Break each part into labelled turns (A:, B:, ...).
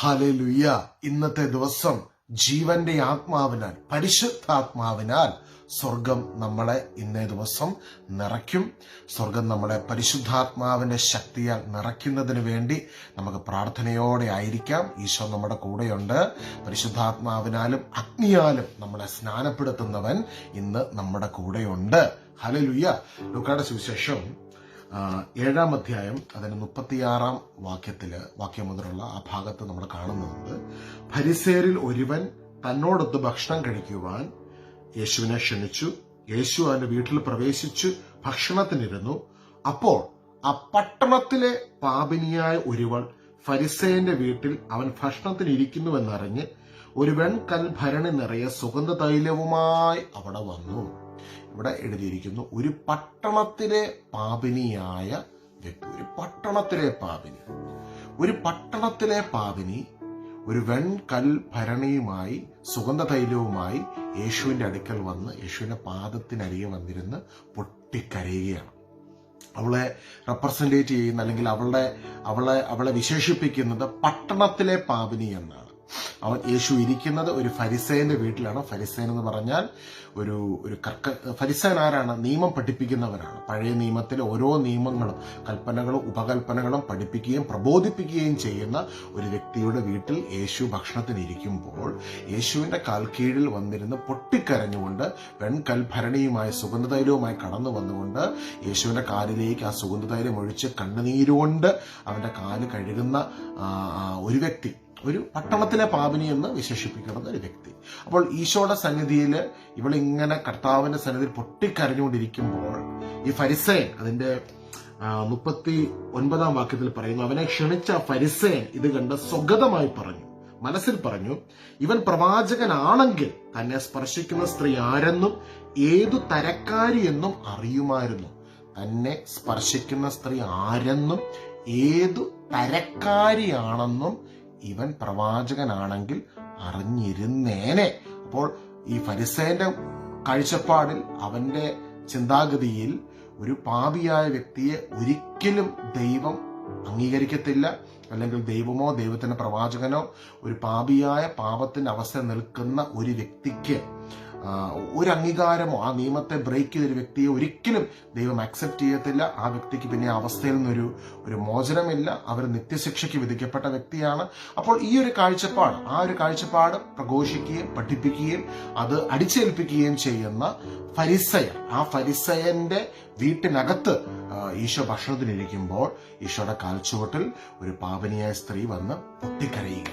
A: ഹലലുയ്യ ഇന്നത്തെ ദിവസം ജീവന്റെ ആത്മാവിനാൽ പരിശുദ്ധാത്മാവിനാൽ സ്വർഗം നമ്മളെ ഇന്നേ ദിവസം നിറയ്ക്കും. സ്വർഗം നമ്മളെ പരിശുദ്ധാത്മാവിന്റെ ശക്തിയാൽ നിറയ്ക്കുന്നതിന് വേണ്ടി നമുക്ക് പ്രാർത്ഥനയോടെ ആയിരിക്കാം. ഈശോ നമ്മുടെ കൂടെയുണ്ട്. പരിശുദ്ധാത്മാവിനാലും അഗ്നിയാലും നമ്മളെ സ്നാനപ്പെടുത്തുന്നവൻ ഇന്ന് നമ്മുടെ കൂടെയുണ്ട്. ഹലലുയ്യ ലൂക്കായുടെ സുവിശേഷം ഏഴാം അധ്യായം അതിന് മുപ്പത്തിയാറാം വാക്യത്തിൽ വാക്യം മുതലുള്ള ആ ഭാഗത്ത് നമ്മൾ കാണുന്നത് ഫരിസേരിൽ ഒരുവൻ തന്നോടൊത്ത് ഭക്ഷണം കഴിക്കുവാൻ യേശുവിനെ ക്ഷണിച്ചു. യേശു അവന്റെ വീട്ടിൽ പ്രവേശിച്ചു ഭക്ഷണത്തിനിരുന്നു. അപ്പോൾ ആ പട്ടണത്തിലെ പാപിനിയായ ഒരുവൾ ഫരിസേന്റെ വീട്ടിൽ അവൻ ഭക്ഷണത്തിനിരിക്കുന്നുവെന്നറിഞ്ഞ് ഒരു വെൺകൽ ഭരണി നിറയെ സുഗന്ധ തൈലവുമായി അവിടെ വന്നു. ഇവിടെ എഴുതിയിരിക്കുന്നു ഒരു പട്ടണത്തിലെ പാപിനിയായ വ്യക്തി ഒരു പട്ടണത്തിലെ പാപിനി. ഒരു പട്ടണത്തിലെ പാപിനി ഒരു വെൺകൽ ഭരണിയുമായി സുഗന്ധ തൈലവുമായി യേശുവിന്റെ അടുക്കൽ വന്ന് യേശുവിന്റെ പാദത്തിനരികെ വന്നിരുന്ന് പൊട്ടിക്കരയുകയാണ്. അവളെ റെപ്രസെന്റേറ്റ് ചെയ്യുന്ന അല്ലെങ്കിൽ അവളുടെ അവളെ അവളെ വിശേഷിപ്പിക്കുന്നത് പട്ടണത്തിലെ പാപിനി എന്നാണ്. അവൻ യേശു ഇരിക്കുന്നത് ഒരു ഫരിസേന്റെ വീട്ടിലാണ്. ഫരിസേൻ എന്ന് പറഞ്ഞാൽ ഒരു ഒരു കർക്ക ഫരിസേൻ ആരാണ്? നിയമം പഠിപ്പിക്കുന്നവരാണ് പഴയ നിയമത്തിലെ ഓരോ നിയമങ്ങളും കൽപ്പനകളും ഉപകൽപ്പനകളും പഠിപ്പിക്കുകയും പ്രബോധിപ്പിക്കുകയും ചെയ്യുന്ന ഒരു വ്യക്തിയുടെ വീട്ടിൽ യേശു ഭക്ഷണത്തിന് ഇരിക്കുമ്പോൾ യേശുവിന്റെ കാൽക്കീഴിൽ വന്നിരുന്ന് പൊട്ടിക്കരഞ്ഞുകൊണ്ട് വെൺകൽഭരണിയുമായി സുഗന്ധതൈലവുമായി കടന്നു വന്നുകൊണ്ട് യേശുവിന്റെ കാലിലേക്ക് ആ സുഗന്ധതൈലം ഒഴിച്ച് കണ്ണുനീരുകൊണ്ട് അവന്റെ കാൽ കഴുകുന്ന ഒരു വ്യക്തി ഒരു പട്ടണത്തിലെ പാപിനി എന്ന് വിശേഷിപ്പിക്കുന്നത് ഒരു വ്യക്തി. അപ്പോൾ ഈശോയുടെ സന്നിധിയിൽ ഇവളിങ്ങനെ കർത്താവിന്റെ സന്നിധിയിൽ പൊട്ടിക്കരഞ്ഞുകൊണ്ടിരിക്കുമ്പോൾ ഈ ഫരിസയൻ അതിന്റെ മുപ്പത്തി ഒൻപതാം വാക്യത്തിൽ പറയുന്നു അവനെ ക്ഷണിച്ച ഫരിസയൻ ഇത് കണ്ട് സ്വഗതമായി പറഞ്ഞു. മനസ്സിൽ പറഞ്ഞു ഇവൻ പ്രവാചകനാണെങ്കിൽ തന്നെ സ്പർശിക്കുന്ന സ്ത്രീ ആരെന്നും ഏതു തരക്കാരി എന്നും അറിയുമായിരുന്നു. തന്നെ സ്പർശിക്കുന്ന സ്ത്രീ ആരെന്നും ഏതു തരക്കാരിയാണെന്നും ഇവൻ പ്രവാചകനാണെങ്കിൽ അറിഞ്ഞിരുന്നേനെ. അപ്പോൾ ഈ ഫരിസേന്റെ കാഴ്ചപ്പാടിൽ അവന്റെ ചിന്താഗതിയിൽ ഒരു പാപിയായ വ്യക്തിയെ ഒരിക്കലും ദൈവം അംഗീകരിക്കത്തില്ല. അല്ലെങ്കിൽ ദൈവമോ ദൈവത്തിന്റെ പ്രവാചകനോ ഒരു പാപിയായ പാപത്തിന്റെ അവസ്ഥ നിൽക്കുന്ന ഒരു വ്യക്തിക്ക് ഒരു അംഗീകാരമോ ആ നിയമത്തെ ബ്രേക്ക് ചെയ്തൊരു വ്യക്തിയെ ഒരിക്കലും ദൈവം അക്സെപ്റ്റ് ചെയ്യത്തില്ല. ആ വ്യക്തിക്ക് പിന്നെ ആ അവസ്ഥയിൽ നിന്നൊരു ഒരു മോചനമില്ല. അവർ നിത്യശിക്ഷയ്ക്ക് വിധിക്കപ്പെട്ട വ്യക്തിയാണ്. അപ്പോൾ ഈ ഒരു കാഴ്ചപ്പാട് ആ ഒരു കാഴ്ചപ്പാട് പ്രഘോഷിക്കുകയും പഠിപ്പിക്കുകയും അത് അടിച്ചേൽപ്പിക്കുകയും ചെയ്യുന്ന ഫരിസയൻ ആ ഫരിസയന്റെ വീട്ടിനകത്ത് ഈശോ ഭക്ഷണത്തിനിരിക്കുമ്പോൾ ഈശോയുടെ കാൽച്ചുവട്ടിൽ ഒരു പാപനിയായ സ്ത്രീ വന്ന് പൊട്ടിക്കരയുക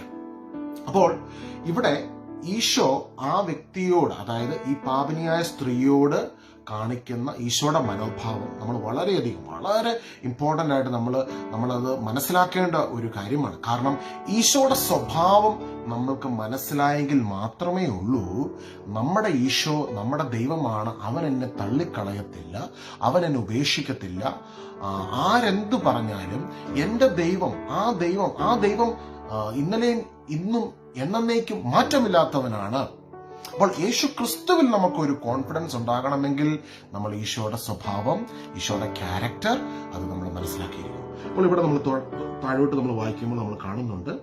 A: അപ്പോൾ ഇവിടെ ഈശോ ആ വ്യക്തിയോട് അതായത് ഈ പാപനിയായ സ്ത്രീയോട് കാണിക്കുന്ന ഈശോയുടെ മനോഭാവം നമ്മൾ വളരെയധികം വളരെ ഇമ്പോർട്ടന്റ് ആയിട്ട് നമ്മൾ നമ്മളത് മനസ്സിലാക്കേണ്ട ഒരു കാര്യമാണ്. കാരണം ഈശോയുടെ സ്വഭാവം നമ്മൾക്ക് മനസ്സിലായെങ്കിൽ മാത്രമേ ഉള്ളൂ. നമ്മുടെ ഈശോ നമ്മുടെ ദൈവമാണ് അവൻ എന്നെ തള്ളിക്കളയത്തില്ല അവൻ എന്നെ ഉപേക്ഷിക്കത്തില്ല. ആരെന്തു പറഞ്ഞാലും എന്റെ ദൈവം ആ ദൈവം ആ ദൈവം ഇന്നലെയും ഇന്നും എന്നേക്കും മാറ്റമില്ലാത്തവനാണ്. അപ്പോൾ യേശു ക്രിസ്തുവിൽ നമുക്കൊരു കോൺഫിഡൻസ് ഉണ്ടാകണമെങ്കിൽ നമ്മൾ ഈശോയുടെ സ്വഭാവം ഈശോയുടെ ക്യാരക്ടർ അത് നമ്മൾ മനസ്സിലാക്കിയിരിക്കും അപ്പോൾ ഇവിടെ നമ്മൾ താഴോട്ട് നമ്മൾ വായിക്കുമ്പോൾ നമ്മൾ കാണുന്നുണ്ട്.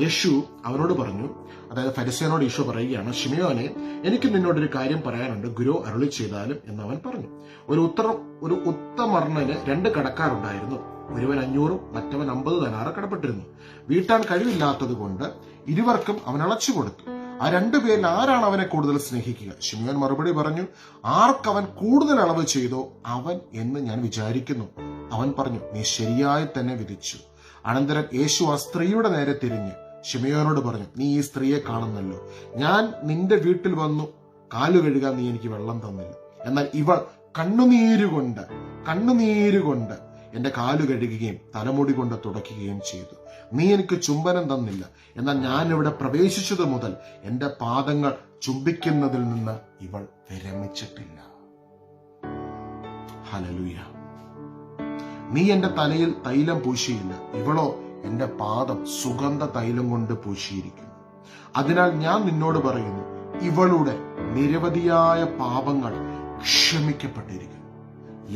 A: യേശു അവനോട് പറഞ്ഞു അതായത് ഫരിസേനോട് ഈശോ പറയുകയാണ് ഷിമിയോനെ എനിക്ക് നിന്നോടൊരു കാര്യം പറയാനുണ്ട്. ഗുരു അരുളി ചെയ്താലും എന്ന് അവൻ പറഞ്ഞു. ഒരു ഉത്തര ഒരു ഉത്തമർണന് രണ്ട് കടക്കാരുണ്ടായിരുന്നു. ഒരുവൻ അഞ്ഞൂറും മറ്റവൻ അമ്പത് ധനാറ് കടപ്പെട്ടിരുന്നു. വീട്ടാൻ കഴിവില്ലാത്തത് കൊണ്ട് ഇരുവർക്കും അവൻ അളച്ചു കൊടുത്തു. ആ രണ്ടു പേരിൽ ആരാണ് അവനെ കൂടുതൽ സ്നേഹിക്കുക? ശിമയോൻ മറുപടി പറഞ്ഞു ആർക്കവൻ കൂടുതൽ അളവ് ചെയ്തോ അവൻ എന്ന് ഞാൻ വിചാരിക്കുന്നു. അവൻ പറഞ്ഞു നീ ശരിയായി തന്നെ വിധിച്ചു. അനന്തരം യേശു ആ സ്ത്രീയുടെ നേരെ തിരിഞ്ഞ് ഷിമിയോനോട് പറഞ്ഞു നീ ഈ സ്ത്രീയെ കാണുന്നല്ലോ. ഞാൻ നിന്റെ വീട്ടിൽ വന്നു കാലു കഴുകാൻ നീ എനിക്ക് വെള്ളം തന്നില്ല. എന്നാൽ ഇവൾ കണ്ണുനീരുകൊണ്ട് കണ്ണുനീരുകൊണ്ട് എന്റെ കാലു കഴുകുകയും തലമുടി കൊണ്ട് തുടയ്ക്കുകയും ചെയ്തു. നീ എനിക്ക് ചുംബനം തന്നില്ല. എന്നാൽ ഞാൻ ഇവിടെ പ്രവേശിച്ചത് മുതൽ എന്റെ പാദങ്ങൾ ചുംബിക്കുന്നതിൽ നിന്ന് ഇവൾ വിരമിച്ചിട്ടില്ല. ഹലലുയ നീ എന്റെ തലയിൽ തൈലം പൂശിയില്ല. ഇവളോ എന്റെ പാദം സുഗന്ധ തൈലം കൊണ്ട് പൂശിയിരിക്കുന്നു. അതിനാൽ ഞാൻ നിന്നോട് പറയുന്നു ഇവളുടെ നിരവധിയായ പാപങ്ങൾ ക്ഷമിക്കപ്പെട്ടിരിക്കുന്നു.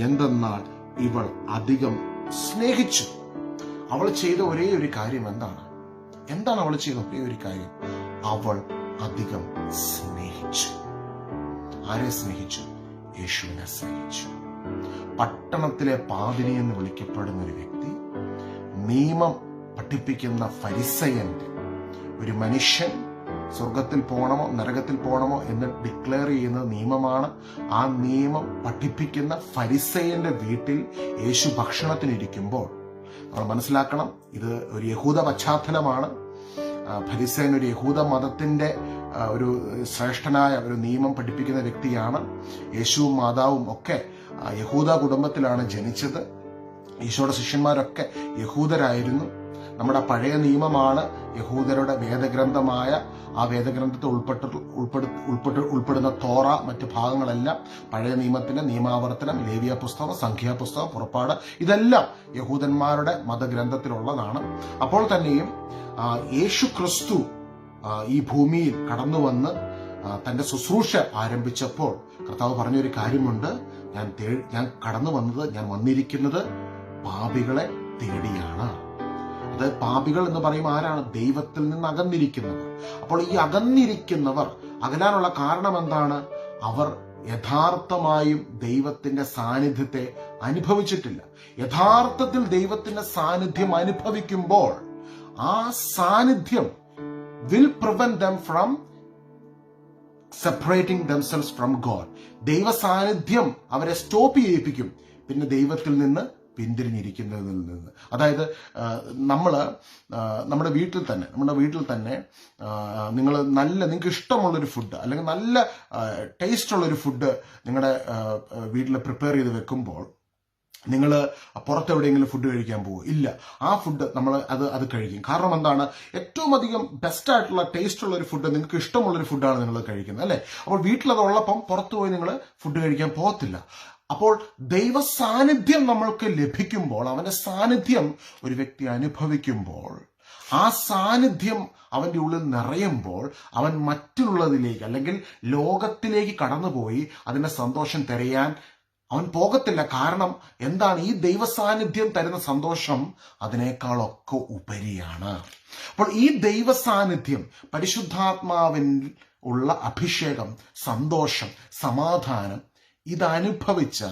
A: എന്തെന്നാൽ ഇവൾ അധികം സ്നേഹിച്ചു. അവൾ ചെയ്ത ഒരേ ഒരു കാര്യം എന്താണ്? എന്താണ് അവൾ ചെയ്ത ഒരേ ഒരു കാര്യം? അവൾ അധികം സ്നേഹിച്ചു. ആരെ സ്നേഹിച്ചു? യേശുവിനെ സ്നേഹിച്ചു. പട്ടണത്തിലെ പാതിരി എന്ന് വിളിക്കപ്പെടുന്ന ഒരു വ്യക്തി നിയമം പഠിപ്പിക്കുന്ന ഫരിസയന്റെ ഒരു മനുഷ്യൻ സ്വർഗത്തിൽ പോകണമോ നരകത്തിൽ പോകണമോ എന്ന് ഡിക്ലെയർ ചെയ്യുന്ന നിയമമാണ് ആ നിയമം പഠിപ്പിക്കുന്ന ഫരിസയന്റെ വീട്ടിൽ യേശു ഭക്ഷണത്തിനിരിക്കുമ്പോൾ നമ്മൾ മനസ്സിലാക്കണം ഇത് ഒരു യഹൂദ പശ്ചാത്തലമാണ് ഫരിസേൻ ഒരു യഹൂദ മതത്തിന്റെ ഒരു ശ്രേഷ്ഠനായ ഒരു നിയമം പഠിപ്പിക്കുന്ന വ്യക്തിയാണ്. യേശുവും മാതാവും ഒക്കെ യഹൂദ കുടുംബത്തിലാണ് ജനിച്ചത്. ഈശോയുടെ ശിഷ്യന്മാരൊക്കെ യഹൂദരായിരുന്നു. നമ്മുടെ പഴയ നിയമമാണ് യഹൂദരുടെ വേദഗ്രന്ഥമായ ആ വേദഗ്രന്ഥത്തിൽ ഉൾപ്പെട്ട് ഉൾപ്പെടു ഉൾപ്പെട്ട് ഉൾപ്പെടുന്ന തോറ മറ്റ് ഭാഗങ്ങളെല്ലാം പഴയ നിയമത്തിന്റെ നിയമാവർത്തനം ലേവിയ പുസ്തകം സംഖ്യാ പുസ്തകം പുറപ്പാട് ഇതെല്ലാം യഹൂദന്മാരുടെ മതഗ്രന്ഥത്തിലുള്ളതാണ്. അപ്പോൾ തന്നെയും യേശു ക്രിസ്തു ഈ ഭൂമിയിൽ കടന്നു വന്ന് തന്റെ ശുശ്രൂഷ ആരംഭിച്ചപ്പോൾ കർത്താവ് പറഞ്ഞൊരു കാര്യമുണ്ട്. ഞാൻ ഞാൻ കടന്നു വന്നത് ഞാൻ വന്നിരിക്കുന്നത് പാപികളെ തേടിയാണ്. അത് പാപികൾ എന്ന് പറയുമ്പോൾ ആരാണ്? ദൈവത്തിൽ നിന്ന് അകന്നിരിക്കുന്നവർ. അപ്പോൾ ഈ അകന്നിരിക്കുന്നവർ അകലാനുള്ള കാരണം എന്താണ്? അവർ യഥാർത്ഥമായും ദൈവത്തിന്റെ സാന്നിധ്യത്തെ അനുഭവിച്ചിട്ടില്ല. യഥാർത്ഥത്തിൽ ദൈവത്തിന്റെ സാന്നിധ്യം അനുഭവിക്കുമ്പോൾ ആ സാന്നിധ്യം will prevent them from separating themselves from God ദൈവ സാന്നിധ്യം അവരെ സ്റ്റോപ്പ് ചെയ്യിപ്പിക്കും. പിന്നെ ദൈവത്തിൽ നിന്ന് പിന്തിരിഞ്ഞിരിക്കുന്നതിൽ നിന്ന്. അതായത് നമ്മൾ നമ്മുടെ വീട്ടിൽ തന്നെ നമ്മുടെ വീട്ടിൽ തന്നെ നിങ്ങൾ നല്ല നിങ്ങൾക്ക് ഇഷ്ടമുള്ളൊരു ഫുഡ് അല്ലെങ്കിൽ നല്ല ടേസ്റ്റ് ഉള്ളൊരു ഫുഡ് നിങ്ങളുടെ വീട്ടിൽ പ്രിപ്പയർ ചെയ്ത് വെക്കുമ്പോൾ നിങ്ങൾ പുറത്തെവിടെയെങ്കിലും ഫുഡ് കഴിക്കാൻ പോകും ഇല്ല. ആ ഫുഡ് നമ്മൾ അത് അത് കഴിക്കും. കാരണം എന്താണ്? ഏറ്റവും അധികം ബെസ്റ്റ് ആയിട്ടുള്ള ടേസ്റ്റ് ഉള്ള ഒരു ഫുഡ് നിങ്ങൾക്ക് ഇഷ്ടമുള്ള ഒരു ഫുഡാണ് നിങ്ങൾ കഴിക്കുന്നത് അല്ലേ? അപ്പോൾ വീട്ടിലത് ഉള്ളപ്പം പുറത്തു പോയി നിങ്ങൾ ഫുഡ് കഴിക്കാൻ പോകത്തില്ല. അപ്പോൾ ദൈവ സാന്നിധ്യം നമ്മൾക്ക് ലഭിക്കുമ്പോൾ അവന്റെ സാന്നിധ്യം ഒരു വ്യക്തി അനുഭവിക്കുമ്പോൾ ആ സാന്നിധ്യം അവന്റെ ഉള്ളിൽ നിറയുമ്പോൾ അവൻ മറ്റുള്ളതിലേക്ക് അല്ലെങ്കിൽ ലോകത്തിലേക്ക് കടന്നുപോയി അതിന്റെ സന്തോഷം തിരയാൻ അവൻ പോകത്തില്ല. കാരണം എന്താണ്? ഈ ദൈവ സാന്നിധ്യം തരുന്ന സന്തോഷം അതിനേക്കാളൊക്കെ ഉപരിയാണ്. അപ്പോൾ ഈ ദൈവ സാന്നിധ്യം പരിശുദ്ധാത്മാവിൽ ഉള്ള അഭിഷേകം സന്തോഷം സമാധാനം ഇതനുഭവിച്ച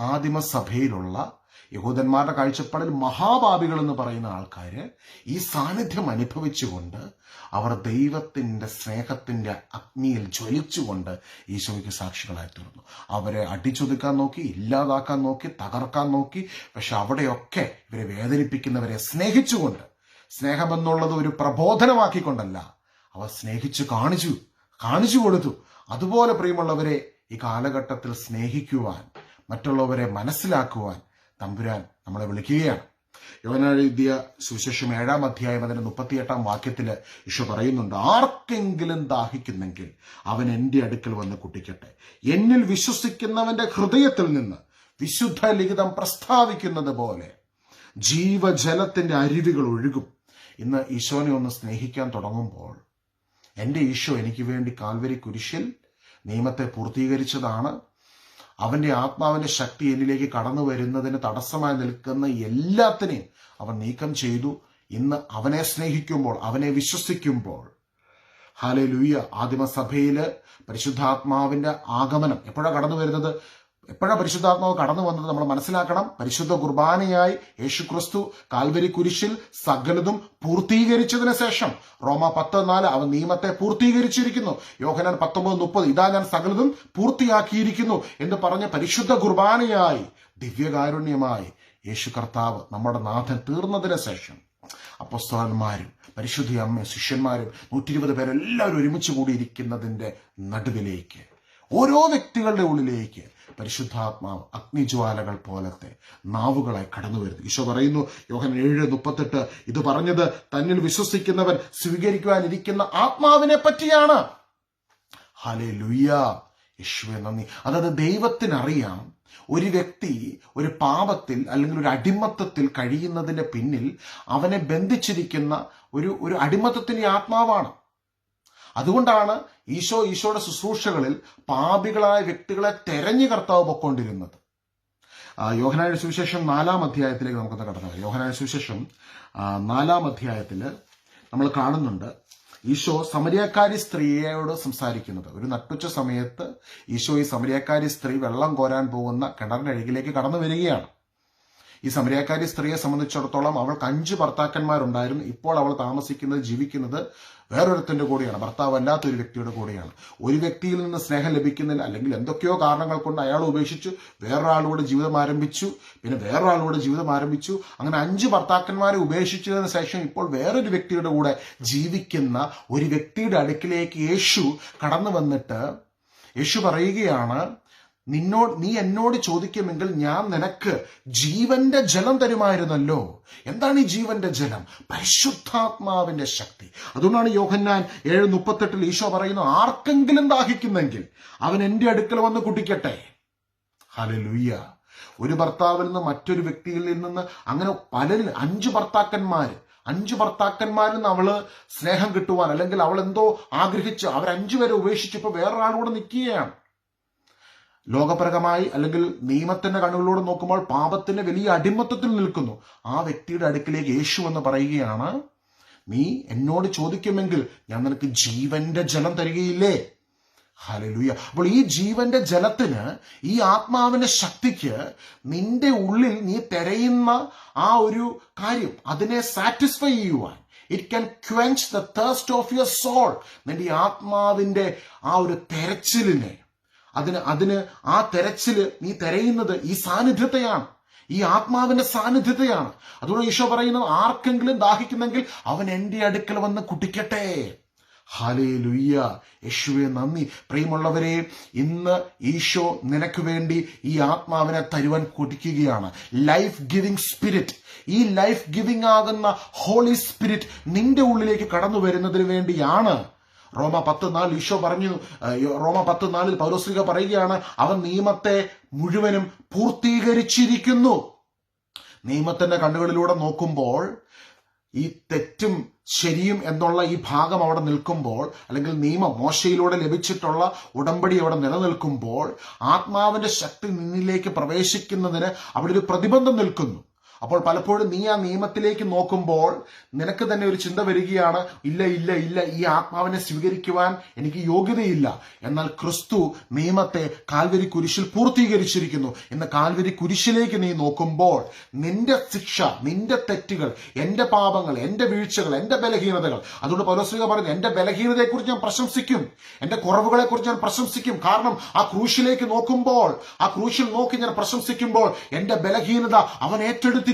A: ആദിമസഭയിലുള്ള യഹൂദന്മാരുടെ കാഴ്ചപ്പാടിൽ മഹാഭാവികൾ എന്ന് പറയുന്ന ആൾക്കാര് ഈ സാന്നിധ്യം അനുഭവിച്ചുകൊണ്ട് അവർ ദൈവത്തിന്റെ സ്നേഹത്തിന്റെ അഗ്നിയിൽ ജ്വലിച്ചുകൊണ്ട് ഈശോയ്ക്ക് സാക്ഷികളായി തീർന്നു. അവരെ അടിച്ചൊതുക്കാൻ നോക്കി ഇല്ലാതാക്കാൻ നോക്കി തകർക്കാൻ നോക്കി പക്ഷെ അവിടെയൊക്കെ ഇവരെ വേദനിപ്പിക്കുന്നവരെ സ്നേഹിച്ചുകൊണ്ട് സ്നേഹമെന്നുള്ളത് ഒരു പ്രബോധനമാക്കിക്കൊണ്ടല്ല അവർ സ്നേഹിച്ചു കാണിച്ചു കാണിച്ചു കൊടുത്തു. അതുപോലെ പ്രിയമുള്ളവരെ ഈ കാലഘട്ടത്തിൽ സ്നേഹിക്കുവാൻ മറ്റുള്ളവരെ മനസ്സിലാക്കുവാൻ തമ്പുരാൻ നമ്മളെ വിളിക്കുകയാണ്. യോനെഴുതിയ സുവിശേഷം ഏഴാം അധ്യായം അതിന്റെ മുപ്പത്തിയെട്ടാം വാക്യത്തിൽ ഈശോ പറയുന്നുണ്ട് ആർക്കെങ്കിലും ദാഹിക്കുന്നെങ്കിൽ അവൻ എന്റെ അടുക്കൽ വന്ന് കുട്ടിക്കട്ടെ. എന്നിൽ വിശ്വസിക്കുന്നവന്റെ ഹൃദയത്തിൽ നിന്ന് വിശുദ്ധ ലിഖിതം പ്രസ്താവിക്കുന്നത് പോലെ ജീവജലത്തിന്റെ അരുവികൾ ഒഴുകും. ഇന്ന് ഈശോനെ ഒന്ന് സ്നേഹിക്കാൻ തുടങ്ങുമ്പോൾ എന്റെ ഈശോ എനിക്ക് വേണ്ടി കാൽവരി കുരിശിൽ നിയമത്തെ പൂർത്തീകരിച്ചതാണ്. അവന്റെ ആത്മാവിന്റെ ശക്തി എന്നിലേക്ക് കടന്നു വരുന്നതിന് തടസ്സമായി നിൽക്കുന്ന എല്ലാത്തിനെയും അവൻ നീക്കം ചെയ്തു. ഇന്ന് അവനെ സ്നേഹിക്കുമ്പോൾ അവനെ വിശ്വസിക്കുമ്പോൾ ഹാലെ ലൂയ ആദിമസഭയിൽ പരിശുദ്ധാത്മാവിന്റെ ആഗമനം എപ്പോഴാണ് കടന്നു വരുന്നത്? എപ്പോഴാണ് പരിശുദ്ധാത്മാവ് കടന്നു വന്നത് നമ്മൾ മനസ്സിലാക്കണം. പരിശുദ്ധ കുർബാനയായി യേശുക്രിസ്തു കാൽവരി കുരിശിൽ സകലതും പൂർത്തീകരിച്ചതിന് ശേഷം റോമ പത്ത് നാല് അവൻ നിയമത്തെ പൂർത്തീകരിച്ചിരിക്കുന്നു. യോഹനാൻ പത്തൊമ്പത് മുപ്പത് ഇതാ ഞാൻ സകലതും പൂർത്തിയാക്കിയിരിക്കുന്നു എന്ന് പറഞ്ഞ പരിശുദ്ധ കുർബാനയായി ദിവ്യകാരുണ്യമായി യേശു കർത്താവ് നമ്മുടെ നാഥൻ തീർന്നതിന് ശേഷം അപ്പസ്തോലന്മാരും പരിശുദ്ധ അമ്മ ശിഷ്യന്മാരും നൂറ്റി ഇരുപത് പേരെല്ലാവരും ഒരുമിച്ച് കൂടിയിരിക്കുന്നതിന്റെ നടുവിലേക്ക് ഓരോ വ്യക്തികളുടെ ഉള്ളിലേക്ക് പരിശുദ്ധാത്മാവ് അഗ്നിജ്വാലകൾ പോലത്തെ നാവുകളായി കടന്നു വരുന്നു. ഈശോ പറയുന്നു യോഹൻ ഏഴ് മുപ്പത്തെട്ട് ഇത് പറഞ്ഞത് തന്നിൽ വിശ്വസിക്കുന്നവൻ സ്വീകരിക്കുവാനിരിക്കുന്ന ആത്മാവിനെ പറ്റിയാണ്. ഹലേ ലുയ്യ യേശുവെ നന്ദി. അതായത് ദൈവത്തിനറിയാം ഒരു വ്യക്തി ഒരു പാപത്തിൽ അല്ലെങ്കിൽ ഒരു അടിമത്തത്തിൽ കഴിയുന്നതിന്റെ പിന്നിൽ അവനെ ബന്ധിച്ചിരിക്കുന്ന ഒരു ഒരു അടിമത്തത്തിന്റെ ആത്മാവാണ്. അതുകൊണ്ടാണ് ഈശോ ഈശോയുടെ ശുശ്രൂഷകളിൽ പാപികളായ വ്യക്തികളെ തെരഞ്ഞു കർത്താവ് പൊക്കൊണ്ടിരുന്നത് ആ, യോഹനായുടെ സുവിശേഷം നാലാം അധ്യായത്തിലേക്ക് നമുക്കൊന്ന് കടന്നു വരാം. യോഹനായുടെ സുവിശേഷം നാലാം അധ്യായത്തിൽ നമ്മൾ കാണുന്നുണ്ട് ഈശോ സമരിയക്കാരി സ്ത്രീയോട് സംസാരിക്കുന്നത്. ഒരു നട്ടുച്ച സമയത്ത് ഈശോ ഈ സമരിയക്കാരി സ്ത്രീ വെള്ളം കോരാൻ പോകുന്ന കിണറിനരികിലേക്ക് കടന്നു വരികയാണ്. ഈ സമരക്കാരി സ്ത്രീയെ സംബന്ധിച്ചിടത്തോളം അവൾക്ക് അഞ്ച് ഭർത്താക്കന്മാരുണ്ടായിരുന്നു. ഇപ്പോൾ അവൾ താമസിക്കുന്നത് ജീവിക്കുന്നത് വേറൊരുത്തിന്റെ കൂടെയാണ്. ഭർത്താവ് അല്ലാത്ത ഒരു വ്യക്തിയുടെ കൂടെയാണ്. ഒരു വ്യക്തിയിൽ നിന്ന് സ്നേഹം ലഭിക്കുന്നില്ല അല്ലെങ്കിൽ എന്തൊക്കെയോ കാരണങ്ങൾ കൊണ്ട് അയാൾ ഉപേക്ഷിച്ചു വേറൊരാളുകൂടെ ജീവിതം ആരംഭിച്ചു പിന്നെ വേറൊരാളുകൂടെ ജീവിതം ആരംഭിച്ചു. അങ്ങനെ അഞ്ച് ഭർത്താക്കന്മാരെ ഉപേക്ഷിച്ചതിന് ശേഷം ഇപ്പോൾ വേറൊരു വ്യക്തിയുടെ കൂടെ ജീവിക്കുന്ന ഒരു വ്യക്തിയുടെ അടുക്കിലേക്ക് യേശു കടന്നു വന്നിട്ട് യേശു പറയുകയാണ് നിന്നോട് നീ എന്നോട് ചോദിക്കുമെങ്കിൽ ഞാൻ നിനക്ക് ജീവന്റെ ജലം തരുമായിരുന്നല്ലോ. എന്താണ് ഈ ജീവന്റെ ജലം? പരിശുദ്ധാത്മാവിന്റെ ശക്തി. അതുകൊണ്ടാണ് യോഹന്നാൻ ഏഴ് മുപ്പത്തെട്ടിൽ ഈശോ പറയുന്നു ആർക്കെങ്കിലും ദാഹിക്കുന്നെങ്കിൽ അവൻ എന്റെ അടുക്കൽ വന്ന് കുടിക്കട്ടെ. ഹലലുയ്യ ഒരു ഭർത്താവിൽ നിന്ന് മറ്റൊരു വ്യക്തിയിൽ നിന്ന് അങ്ങനെ പലരിൽ അഞ്ച് ഭർത്താക്കന്മാർ അഞ്ച് ഭർത്താക്കന്മാരിൽ നിന്ന് അവൾ സ്നേഹം കിട്ടുവാൻ അല്ലെങ്കിൽ അവൾ എന്തോ ആഗ്രഹിച്ച് അവർ അഞ്ചുപേരെ ഉപേക്ഷിച്ചപ്പോ വേറൊരാളുകൂടെ നിൽക്കുകയാണ്. ലോകപരകമായി അല്ലെങ്കിൽ നിയമത്തിന്റെ കണ്ണുകളിലൂടെ നോക്കുമ്പോൾ പാപത്തിന്റെ വലിയ അടിമത്തത്തിൽ നിൽക്കുന്നു. ആ വ്യക്തിയുടെ അടുക്കിലേക്ക് യേശു എന്ന് പറയുകയാണ് നീ എന്നോട് ചോദിക്കുമെങ്കിൽ ഞാൻ നിനക്ക് ജീവന്റെ ജലം തരികയില്ലേ? ഹലലുയ അപ്പോൾ ഈ ജീവന്റെ ജലത്തിന് ഈ ആത്മാവിന്റെ ശക്തിക്ക് നിന്റെ ഉള്ളിൽ നീ തിരയുന്ന ആ ഒരു കാര്യം അതിനെ സാറ്റിസ്ഫൈ ചെയ്യുവാൻ. It can quench the thirst of your soul നിന്റെ ആത്മാവിന്റെ ആ ഒരു തെരച്ചിലിനെ അതിന് അതിന് ആ തെരച്ചിൽ നീ തെരയുന്നത് ഈ സാന്നിധ്യത്തെയാണ്. ഈ ആത്മാവിന്റെ സാന്നിധ്യത്തെയാണ്. അതുകൊണ്ട് ഈശോ പറയുന്നത് ആർക്കെങ്കിലും ദാഹിക്കുന്നെങ്കിൽ അവൻ എന്റെ അടുക്കൽ വന്ന് കുടിക്കട്ടെ ഹാലേ ലുയ്യ യേശുവെ നന്ദി. പ്രിയമുള്ളവരെ ഇന്ന് ഈശോ നിനക്ക് വേണ്ടി ഈ ആത്മാവിനെ തരുവാൻ കൊതിക്കുകയാണ് ലൈഫ് ഗിവിംഗ് സ്പിരിറ്റ് ഈ ലൈഫ് ഗിവിംഗ് ആകുന്ന ഹോളി സ്പിരിറ്റ് നിന്റെ ഉള്ളിലേക്ക് കടന്നു വരുന്നതിന് വേണ്ടിയാണ് റോമ പത്ത് നാല് ഈശോ പറഞ്ഞു റോമ പത്ത് നാലിൽ പൗരസ്ത്രീക പറയുകയാണ് അവൻ നിയമത്തെ മുഴുവനും പൂർത്തീകരിച്ചിരിക്കുന്നു. നിയമത്തിന്റെ കണ്ണുകളിലൂടെ നോക്കുമ്പോൾ ഈ തെറ്റും ശരിയും എന്നുള്ള ഈ ഭാഗം അവിടെ നിൽക്കുമ്പോൾ അല്ലെങ്കിൽ നിയമം മോശയിലൂടെ ലഭിച്ചിട്ടുള്ള ഉടമ്പടി അവിടെ നിലനിൽക്കുമ്പോൾ ആത്മാവിന്റെ ശക്തി നിന്നിലേക്ക് പ്രവേശിക്കുന്നതിന് അവിടെ ഒരു പ്രതിബന്ധം നിൽക്കുന്നു. അപ്പോൾ പലപ്പോഴും നീ ആ നിയമത്തിലേക്ക് നോക്കുമ്പോൾ നിനക്ക് തന്നെ ഒരു ചിന്ത വരികയാണ് ഇല്ല ഇല്ല ഇല്ല ഈ ആത്മാവിനെ സ്വീകരിക്കുവാൻ എനിക്ക് യോഗ്യതയില്ല. എന്നാൽ ക്രിസ്തു നിയമത്തെ കാൽവരി കുരിശിൽ പൂർത്തീകരിച്ചിരിക്കുന്നു. എന്ന് കാൽവരി കുരിശിലേക്ക് നീ നോക്കുമ്പോൾ നിന്റെ ശിക്ഷ നിന്റെ തെറ്റുകൾ എന്റെ പാപങ്ങൾ എന്റെ വീഴ്ചകൾ എന്റെ ബലഹീനതകൾ അതുകൊണ്ട് പൗലോസ്ലിക പറഞ്ഞു എന്റെ ബലഹീനതയെക്കുറിച്ച് ഞാൻ പ്രശംസിക്കും. എന്റെ കുറവുകളെക്കുറിച്ച് ഞാൻ പ്രശംസിക്കും. കാരണം ആ ക്രൂശിലേക്ക് നോക്കുമ്പോൾ ആ ക്രൂശിൽ നോക്കി ഞാൻ പ്രശംസിക്കുമ്പോൾ എന്റെ ബലഹീനത അവൻ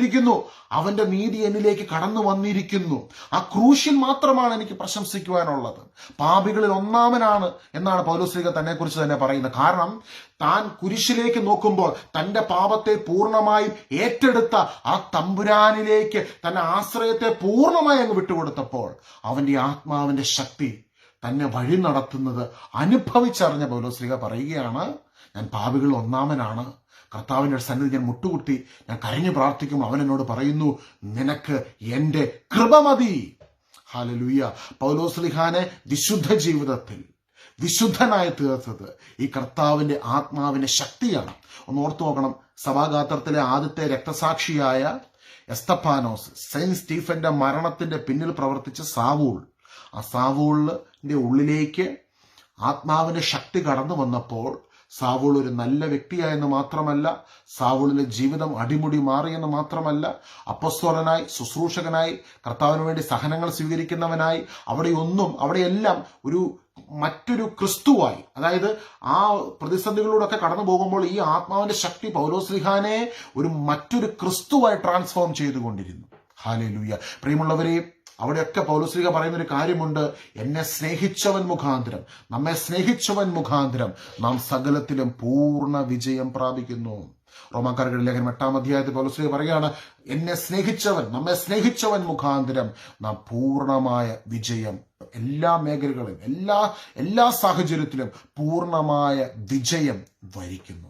A: ഏറ്റെടുത്തിരിക്കുന്നു അവന്റെ നീതി എന്നിലേക്ക് കടന്നു വന്നിരിക്കുന്നു. ആ ക്രൂശിൽ മാത്രമാണ് എനിക്ക് പ്രശംസിക്കുവാനുള്ളത്. പാപികളിൽ ഒന്നാമനാണ് എന്നാണ് പൗലോസ്ലിക തന്നെ കുറിച്ച് തന്നെ പറയുന്നത്. കാരണം താൻ കുരിശിലേക്ക് നോക്കുമ്പോൾ തന്റെ പാപത്തെ പൂർണമായും ഏറ്റെടുത്ത ആ തമ്പുരാനിലേക്ക് തന്റെ ആശ്രയത്തെ പൂർണമായി അങ്ങ് വിട്ടുകൊടുത്തപ്പോൾ അവന്റെ ആത്മാവിന്റെ ശക്തി തന്നെ വഴി നടത്തുന്നത് അനുഭവിച്ചറിഞ്ഞ പൗലോസ്ലിക പറയുകയാണ് ഞാൻ പാപികളിൽ ഒന്നാമനാണ്. കർത്താവിന്റെ സന്നിധി ഞാൻ മുട്ടുകുത്തി ഞാൻ കരഞ്ഞു പ്രാർത്ഥിക്കുമ്പോൾ അവൻ എന്നോട് പറയുന്നു നിനക്ക് എന്റെ കൃപ മതി. ഹാലലൂയ പൗലോസ്ലിഹാനെ വിശുദ്ധ ജീവിതത്തിൽ വിശുദ്ധനായ തീർത്തത് ഈ കർത്താവിന്റെ ആത്മാവിന്റെ ശക്തിയാണ്. ഒന്ന് ഓർത്തു നോക്കണം സഭാഗാത്രത്തിലെ ആദ്യത്തെ രക്തസാക്ഷിയായ എസ്തപ്പാനോസ് സെയിന്റ് സ്റ്റീഫന്റെ മരണത്തിന്റെ പിന്നിൽ പ്രവർത്തിച്ച സാവൂൾ. ആ സാവൂളിന്റെ ഉള്ളിലേക്ക് ആത്മാവിന്റെ ശക്തി കടന്നു വന്നപ്പോൾ സാവൂൾ ഒരു നല്ല വ്യക്തിയായെന്ന് മാത്രമല്ല സാവൂളിന്റെ ജീവിതം അടിമുടി മാറിയെന്ന് മാത്രമല്ല അപ്പസ്തോലനായി ശുശ്രൂഷകനായി കർത്താവിന് വേണ്ടി സഹനങ്ങൾ സ്വീകരിക്കുന്നവനായി അവിടെയൊന്നും അവിടെയെല്ലാം ഒരു മറ്റൊരു ക്രിസ്തുവായി. അതായത് ആ പ്രതിസന്ധികളിലൂടെയൊക്കെ കടന്നു പോകുമ്പോൾ ഈ ആത്മാവിന്റെ ശക്തി പൗലോസ്ലിഹാനെ ഒരു മറ്റൊരു ക്രിസ്തുവായി ട്രാൻസ്ഫോം ചെയ്തുകൊണ്ടിരുന്നു ഹാലേ ലൂയ പ്രിയമുള്ളവരെ അവിടെയൊക്കെ പൗലോസ്ലിക പറയുന്ന ഒരു കാര്യമുണ്ട്. എന്നെ സ്നേഹിച്ചവൻ മുഖാന്തരം നമ്മെ സ്നേഹിച്ചവൻ മുഖാന്തരം നാം സകലത്തിലും പൂർണ വിജയം പ്രാപിക്കുന്നു. റോമാക്കാരുടെ ലേഖനം എട്ടാം അധ്യായത്തിൽ പൗലോസ്ലിക പറയുകയാണ് എന്നെ സ്നേഹിച്ചവൻ നമ്മെ സ്നേഹിച്ചവൻ മുഖാന്തരം നാം പൂർണമായ വിജയം എല്ലാ മേഖലകളിലും എല്ലാ എല്ലാ സാഹചര്യത്തിലും പൂർണമായ വിജയം വരിക്കുന്നു.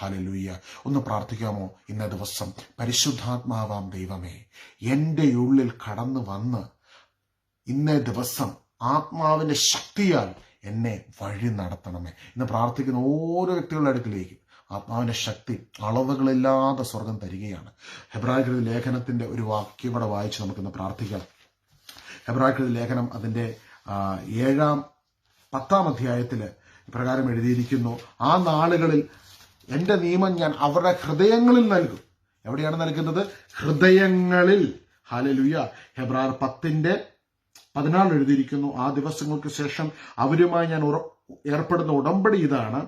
A: ഹലലൂയ്യ ഒന്ന് പ്രാർത്ഥിക്കാമോ? ഇന്ന ദിവസം പരിശുദ്ധാത്മാവാം ദൈവമേ എന്റെ ഉള്ളിൽ കടന്നു വന്ന് ഇന്നേ ദിവസം ആത്മാവിന്റെ ശക്തിയാൽ എന്നെ വഴി നടത്തണമേ. ഇന്ന് പ്രാർത്ഥിക്കുന്ന ഓരോ വ്യക്തികളുടെ അടുക്കിലേക്ക് ആത്മാവിന്റെ ശക്തി അളവുകളില്ലാതെ സ്വർഗം തരികയാണ്. ഹെബ്രാഹികളുടെ ലേഖനത്തിന്റെ ഒരു വാക്യം കൂടെ വായിച്ച് നമുക്കിന്ന് പ്രാർത്ഥിക്കാം. ഹെബ്രാക്കൃതി ലേഖനം അതിന്റെ ഏഴാം പത്താം അധ്യായത്തിൽ ഇപ്രകാരം എഴുതിയിരിക്കുന്നു ആ നാളുകളിൽ എന്റെ നിയമം ഞാൻ അവരുടെ ഹൃദയങ്ങളിൽ നൽകും. എവിടെയാണ് നൽകുന്നത്? ഹൃദയങ്ങളിൽ. ഹാലലുയ ഹെബ്രാർ പത്തിന്റെ പതിനാല് എഴുതിയിരിക്കുന്നു. ആ ദിവസങ്ങൾക്ക് ശേഷം അവരുമായി ഞാൻ ഏർപ്പെടുന്ന ഉടമ്പടി ഇതാണ്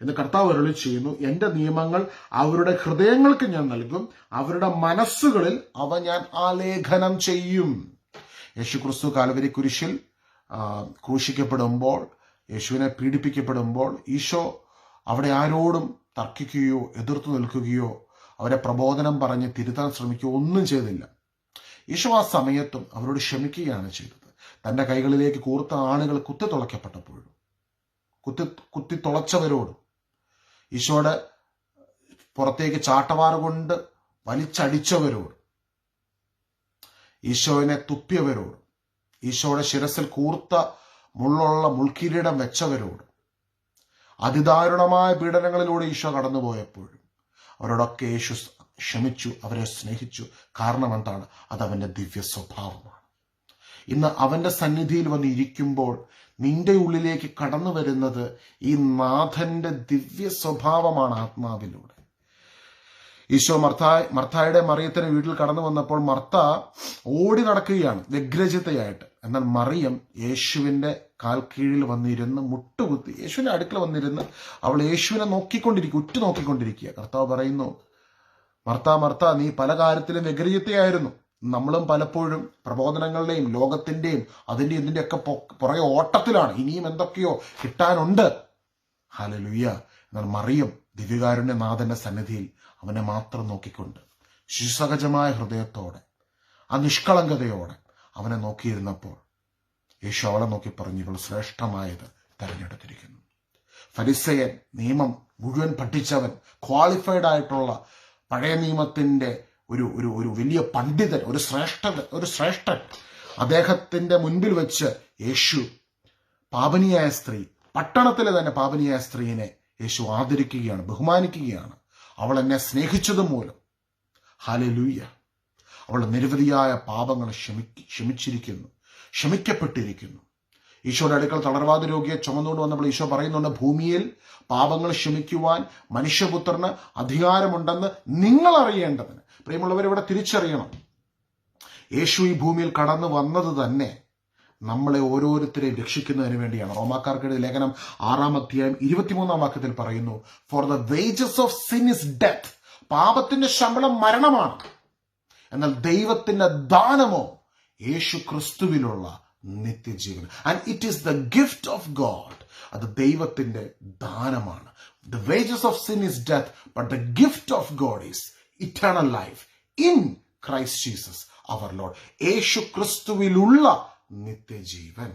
A: എന്ന് കർത്താവ് അരുളി ചെയ്യുന്നു. എന്റെ നിയമങ്ങൾ അവരുടെ ഹൃദയങ്ങൾക്ക് ഞാൻ നൽകും. അവരുടെ മനസ്സുകളിൽ അവ ഞാൻ ആലേഖനം ചെയ്യും. യേശുക്രിസ്തു കാലവരി കുരിശിൽ ക്രൂശിക്കപ്പെടുമ്പോൾ യേശുവിനെ പീഡിപ്പിക്കപ്പെടുമ്പോൾ ഈശോ അവിടെ ആരോടും തർക്കിക്കുകയോ എതിർത്തു നിൽക്കുകയോ അവരെ പ്രബോധനം പറഞ്ഞ് തിരുത്താൻ ശ്രമിക്കുകയോ ഒന്നും ചെയ്തില്ല. യേശു ആ സമയത്തും അവരോട് ക്ഷമിക്കുകയാണ് ചെയ്തത്. തന്റെ കൈകളിലേക്ക് കൂർത്ത ആണുകൾ കുത്തി തുളയ്ക്കപ്പെട്ടപ്പോഴും കുത്തി കുത്തി തുളച്ചവരോടും ഈശോയുടെ പുറത്തേക്ക് ചാട്ടവാറ് കൊണ്ട് വലിച്ചടിച്ചവരോട് ഈശോവിനെ തുപ്പിയവരോട് ഈശോയുടെ ശിരസിൽ കൂർത്ത മുള്ളുള്ള മുൾക്കിരീടം വെച്ചവരോട് അതിദാരുണമായ പീഡനങ്ങളിലൂടെ ഈശോ കടന്നുപോയപ്പോഴും അവരോടൊക്കെ യേശു ക്ഷമിച്ചു അവരെ സ്നേഹിച്ചു. കാരണം എന്താണ്? അത് അവന്റെ ദിവ്യ സ്വഭാവമാണ് ഇന്ന് അവന്റെ സന്നിധിയിൽ വന്ന് ഇരിക്കുമ്പോൾ നിന്റെ ഉള്ളിലേക്ക് കടന്നു വരുന്നത് ഈ നാഥന്റെ ദിവ്യ സ്വഭാവമാണ് ആത്മാവിലൂടെ. ഈശോ മർത്തായ മർത്തായുടെ മറിയത്തിന് വീട്ടിൽ കടന്നു വന്നപ്പോൾ മർത്ത ഓടി നടക്കുകയാണ് വ്യഗ്രചിതയായിട്ട് എന്നാൽ മറിയം യേശുവിന്റെ കാൽക്കീഴിൽ കീഴിൽ വന്നിരുന്ന് മുട്ടുകുത്തി യേശുവിന്റെ അടുക്കൽ വന്നിരുന്ന് അവൾ യേശുവിനെ നോക്കിക്കൊണ്ടിരിക്കുക ഉറ്റു നോക്കിക്കൊണ്ടിരിക്കുക കർത്താവ് പറയുന്നു മർത്ത മർത്ത നീ പല കാര്യത്തിലും വ്യഗ്രചിത്തയായിരുന്നു നമ്മളും പലപ്പോഴും പ്രബോധനങ്ങളുടെയും ലോകത്തിന്റെയും അതിന്റെ ഇതിന്റെ ഒക്കെ പുറകെ ഓട്ടത്തിലാണ്. ഇനിയും എന്തൊക്കെയോ കിട്ടാനുണ്ട്. ഹലലുയ്യ എന്നാൽ മറിയം ദിവ്യകാരുണ്യ നാഥന്റെ സന്നിധിയിൽ അവനെ മാത്രം നോക്കിക്കൊണ്ട് ശിശുസഹജമായ ഹൃദയത്തോടെ ആ നിഷ്കളങ്കതയോടെ അവനെ നോക്കിയിരുന്നപ്പോൾ യേശു അവളെ നോക്കി പറഞ്ഞു ഇവൾ ശ്രേഷ്ഠമായത് തെരഞ്ഞെടുത്തിരിക്കുന്നു. ഫരിസയൻ നിയമം മുഴുവൻ പഠിച്ചവൻ ക്വാളിഫൈഡ് ആയിട്ടുള്ള പഴയ നിയമത്തിന്റെ ഒരു ഒരു ഒരു വലിയ പണ്ഡിതൻ ഒരു ശ്രേഷ്ഠ ഒരു ശ്രേഷ്ഠൻ. അദ്ദേഹത്തിന്റെ മുൻപിൽ വെച്ച് യേശു പാപനിയായ സ്ത്രീ പട്ടണത്തിലെ തന്നെ പാപനിയായ സ്ത്രീയെ യേശു ആദരിക്കുകയാണ് ബഹുമാനിക്കുകയാണ്. അവൾ എന്നെ സ്നേഹിച്ചത് മൂലം ഹാലലൂയ അവൾ നിരവധിയായ പാപങ്ങൾ ക്ഷമി ക്ഷമിച്ചിരിക്കുന്നു ക്ഷമിക്കപ്പെട്ടിരിക്കുന്നു ഈശോയുടെ അടുക്കൽ തളർവാദ രോഗിയെ ചുമന്നുകൊണ്ട് വന്നപ്പോൾ ഈശോ പറയുന്നുണ്ട് ഭൂമിയിൽ പാപങ്ങൾ ക്ഷമിക്കുവാൻ മനുഷ്യപുത്രന് അധികാരമുണ്ടെന്ന് നിങ്ങൾ അറിയേണ്ടതിന്. പ്രിയമുള്ളവർ ഇവിടെ തിരിച്ചറിയണം. യേശു ഈ ഭൂമിയിൽ കടന്നു വന്നത് തന്നെ നമ്മളെ ഓരോരുത്തരെയും രക്ഷിക്കുന്നതിന് വേണ്ടിയാണ്. റോമാക്കാർക്കിടെ ലേഖനം ആറാം അധ്യായം ഇരുപത്തിമൂന്നാം വാക്യത്തിൽ പറയുന്നു for the wages of sin is death പാപത്തിന്റെ ശമ്പളം മരണമാണ്. എന്നാൽ ദൈവത്തിന്റെ ദാനമോ യേശു ക്രിസ്തുവിലുള്ള നിത്യജീവൻ and it is the gift of God അത് ദൈവത്തിന്റെ ദാനമാണ്. The wages of sin is death but the gift of God is eternal life in Christ Jesus our Lord യേശു ക്രിസ്തുവിലുള്ള നിത്യജീവൻ.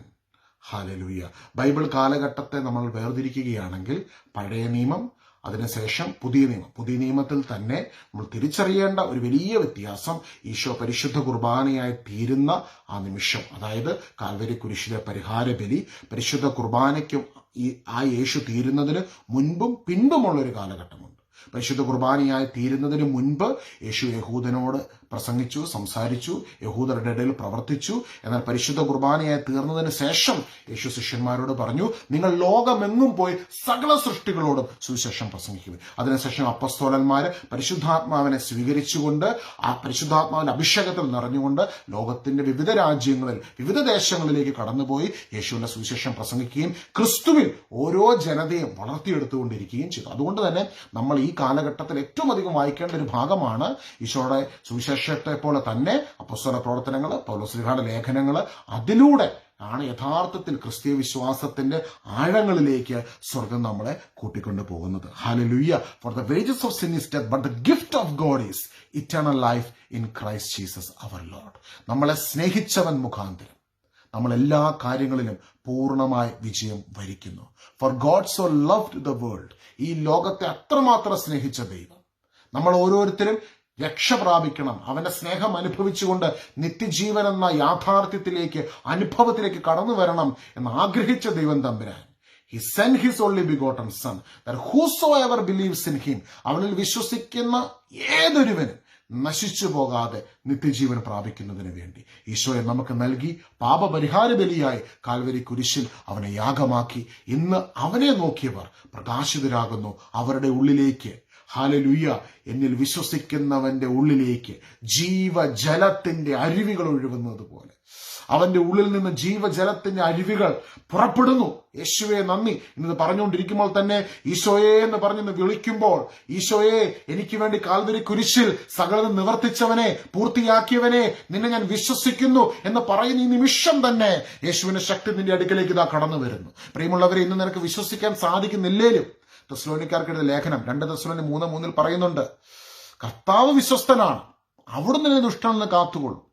A: ഹാലലൂയ ബൈബിൾ കാലഘട്ടത്തെ നമ്മൾ വേർതിരിക്കുകയാണെങ്കിൽ പഴയ നിയമം അതിനുശേഷം പുതിയ നിയമം. പുതിയ നിയമത്തിൽ തന്നെ നമ്മൾ തിരിച്ചറിയേണ്ട ഒരു വലിയ വ്യത്യാസം ഈശോ പരിശുദ്ധ കുർബാനയായി തീരുന്ന ആ നിമിഷം. അതായത് കാൽവരി കുരിശിലെ പരിഹാര ബലി പരിശുദ്ധ കുർബാനയ്ക്കും ഈ ആ യേശു തീരുന്നതിന് മുൻപും പിൻപുമുള്ള ഒരു കാലഘട്ടമുണ്ട്. പരിശുദ്ധ കുർബാനയായി തീരുന്നതിന് മുൻപ് യേശു യഹൂദനോട് പ്രസംഗിച്ചു സംസാരിച്ചു യഹൂദരുടെ ഇടയിൽ പ്രവർത്തിച്ചു. എന്നാൽ പരിശുദ്ധ കുർബാനയായി തീർന്നതിന് ശേഷം യേശു ശിഷ്യന്മാരോട് പറഞ്ഞു നിങ്ങൾ ലോകമെങ്ങും പോയി സകല സൃഷ്ടികളോടും സുവിശേഷം പ്രസംഗിക്കും അതിനുശേഷം അപ്പസ്തോലന്മാർ പരിശുദ്ധാത്മാവിനെ സ്വീകരിച്ചുകൊണ്ട് ആ പരിശുദ്ധാത്മാവിന്റെ അഭിഷേകത്തിൽ നിറഞ്ഞുകൊണ്ട് ലോകത്തിന്റെ വിവിധ രാജ്യങ്ങളിൽ വിവിധ ദേശങ്ങളിലേക്ക് കടന്നുപോയി യേശുവിന്റെ സുവിശേഷം പ്രസംഗിക്കുകയും ക്രിസ്തുവിൽ ഓരോ ജനതയും വളർത്തിയെടുത്തുകൊണ്ടിരിക്കുകയും ചെയ്തു. അതുകൊണ്ട് തന്നെ നമ്മൾ ഈ കാലഘട്ടത്തിൽ ഏറ്റവും അധികം വായിക്കേണ്ട ഒരു ഭാഗമാണ് ഈശോയുടെ സുവിശേഷത്തെ പോലെ തന്നെ അപ്പസ്വല പ്രവർത്തനങ്ങൾ പൗലോസ്ലിഹാന ലേഖനങ്ങൾ അതിലൂടെ ആണ് യഥാർത്ഥത്തിൽ ക്രിസ്തീയ വിശ്വാസത്തിന്റെ ആഴങ്ങളിലേക്ക് സ്വർഗം നമ്മളെ കൂട്ടിക്കൊണ്ടു പോകുന്നത്. Hallelujah for the wages of sin is death but the gift of God is eternal life in Christ Jesus our Lord നമ്മളെ സ്നേഹിച്ചവൻ മുഖാന്തരം നമ്മൾ എല്ലാ കാര്യങ്ങളിലും പൂർണമായി വിജയം വരിക്കുന്നു. For God so loved the world ഈ ലോകത്തെ അത്രമാത്രം സ്നേഹിച്ച ദൈവം. നമ്മൾ ഓരോരുത്തരും രക്ഷ പ്രാപിക്കണം. അവന്റെ സ്നേഹം അനുഭവിച്ചുകൊണ്ട് നിത്യജീവൻ എന്ന യാഥാർത്ഥ്യത്തിലേക്ക് അനുഭവത്തിലേക്ക് കടന്നു വരണം എന്ന് ആഗ്രഹിച്ച ദൈവം തമ്പുരാൻ. He sent his only begotten son whosoever believes in him അവനിൽ വിശ്വസിക്കുന്ന ഏതൊരുവനും നശിച്ചു പോകാതെ നിത്യജീവൻ പ്രാപിക്കുന്നതിന് വേണ്ടി. ഈശോയെ നമുക്ക് നൽകി പാപപരിഹാര ബലിയായി കാൽവരി കുരിശിൽ അവനെ യാഗമാക്കി. ഇന്ന് അവനെ നോക്കിയവർ പ്രകാശിതരാകുന്നു അവരുടെ ഉള്ളിലേക്ക് ഹാലലുയ്യ എന്നിൽ വിശ്വസിക്കുന്നവന്റെ ഉള്ളിലേക്ക് ജീവജലത്തിന്റെ അരുവികൾ ഒഴുകുന്നത് പോലെ അവന്റെ ഉള്ളിൽ നിന്ന് ജീവജലത്തിന്റെ അരുവികൾ പുറപ്പെടുന്നു. യേശുവെ നന്ദി. എന്ന് പറഞ്ഞുകൊണ്ടിരിക്കുമ്പോൾ തന്നെ ഈശോയെ എന്ന് പറഞ്ഞു വിളിക്കുമ്പോൾ ഈശോയെ എനിക്ക് വേണ്ടി കാൽവരി കുരിശിൽ സകലത് നിവർത്തിച്ചവനെ പൂർത്തിയാക്കിയവനെ നിന്നെ ഞാൻ വിശ്വസിക്കുന്നു എന്ന് പറയുന്ന ഈ നിമിഷം തന്നെ യേശുവിന്റെ ശക്തി നിന്റെ അടുക്കലേക്ക് ഇതാ കടന്നു വരുന്നു പ്രിയമുള്ളവരെ ഇന്ന് നിനക്ക് വിശ്വസിക്കാൻ സാധിക്കുന്നില്ലേലും തെസ്ലോനിക്കാർക്കെഴുതിയ ലേഖനം രണ്ട് തെസ്ലോനി മൂന്ന് മൂന്നിൽ പറയുന്നുണ്ട് കർത്താവ് വിശ്വസ്തനാണ്. അവിടുന്ന് നിന്നെ ദുഷ്ടനെന്ന് കാത്തുകൊള്ളു.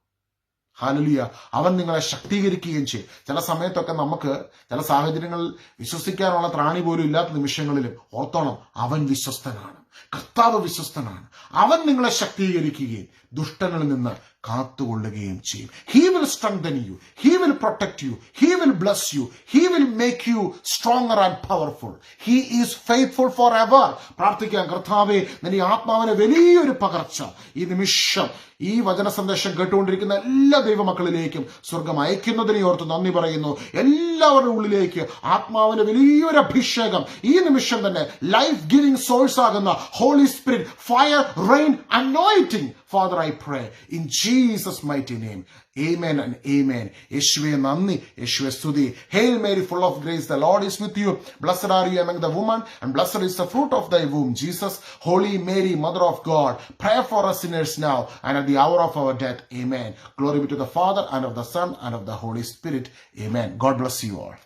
A: ഹാലലിയ അവൻ നിങ്ങളെ ശക്തീകരിക്കുകയും ചെയ്യും. ചില സമയത്തൊക്കെ നമുക്ക് ചില സാഹചര്യങ്ങളിൽ വിശ്വസിക്കാനുള്ള ത്രാണി പോലും ഇല്ലാത്ത നിമിഷങ്ങളിലും ഓർത്തോണം അവൻ വിശ്വസ്തനാണ്. കർത്താവ് വിശ്വസ്തനാണ്. അവൻ നിങ്ങളെ ശക്തീകരിക്കുകയും ദുഷ്ടനിൽ നിന്ന് കാത്തുകൊള്ളുകയും ചെയ്യും. He will strengthen you he will protect you he will bless you he will make you stronger and powerful he is faithful forever പ്രാർത്ഥിക്കാം കർത്താവെ നിന്റെ ആത്മാവിന് വലിയൊരു പകർച്ച. ഈ നിമിഷം ഈ വചന സന്ദേശം കേട്ടുകൊണ്ടിരിക്കുന്ന എല്ലാ ദൈവമക്കളിലേക്കും സ്വർഗം അയക്കുന്നതിനെ ഓർത്ത് നന്ദി പറയുന്നു. എല്ലാവരുടെ ഉള്ളിലേക്ക് ആത്മാവിന്റെ വലിയൊരു അഭിഷേകം. ഈ നിമിഷം തന്നെ ലൈഫ് ഗിവിംഗ് സോഴ്സ് ആകുന്ന holy spirit fire rain anointing father I pray in Jesus mighty name Amen and Amen. Ishwe Namni, Ishwe Sudhi. Hail Mary, full of grace, the Lord is with you. Blessed are you among the women, and blessed is the fruit of thy womb, Jesus. Holy Mary, Mother of God, pray for us sinners now and at the hour of our death. Amen. Glory be to the Father, and of the Son, and of the Holy Spirit. Amen. God bless you all.